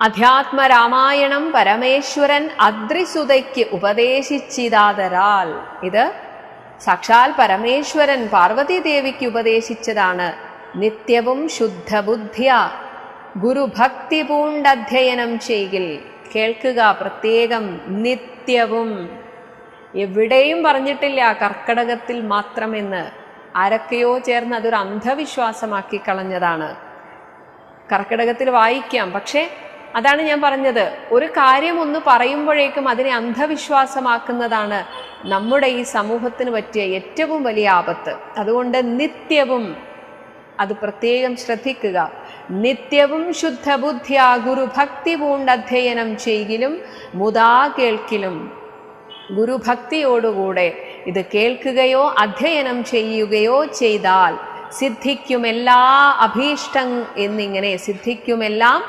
അധ്യാത്മ രാമായണം പരമേശ്വരൻ അദ്രിസുതയ്ക്ക് ഉപദേശിച്ചിതാതരാൽ. ഇത് സാക്ഷാൽ പരമേശ്വരൻ പാർവതീദേവിക്ക് ഉപദേശിച്ചതാണ്. നിത്യവും ശുദ്ധബുദ്ധിയ. ഗുരുഭക്തി പൂണ്ടധ്യയനം ചെയ്യിൽ. കേൾക്കുക പ്രത്യേകം നിത്യവും. എവിടെയും പറഞ്ഞിട്ടില്ല കർക്കടകത്തിൽ മാത്രമെന്ന്. ആരൊക്കെയോ ചേർന്ന് അതൊരു അന്ധവിശ്വാസമാക്കി കളഞ്ഞതാണ്. കർക്കിടകത്തിൽ വായിക്കാം. പക്ഷേ അതാണ് ഞാൻ പറഞ്ഞത്. ഒരു കാര്യം ഒന്ന് പറയുമ്പോഴേക്കും അതിനെ അന്ധവിശ്വാസമാക്കുന്നതാണ് നമ്മുടെ ഈ സമൂഹത്തിന് പറ്റിയ ഏറ്റവും വലിയ ആപത്ത്. അതുകൊണ്ട് നിത്യവും അത് പ്രത്യേകം ശ്രദ്ധിക്കുക. നിത്യവും ശുദ്ധബുദ്ധിയ ഗുരുഭക്തി പൂണ്ടധ്യയനം ചെയ്യിലും മുതാ കേൾക്കിലും. ഗുരുഭക്തിയോടുകൂടെ ഇത് കേൾക്കുകയോ അധ്യയനം ചെയ്യുകയോ ചെയ്താൽ സിദ്ധിക്കുമെല്ലാ അഭീഷ്ടം എന്നിങ്ങനെ സിദ്ധിക്കുമെല്ലാം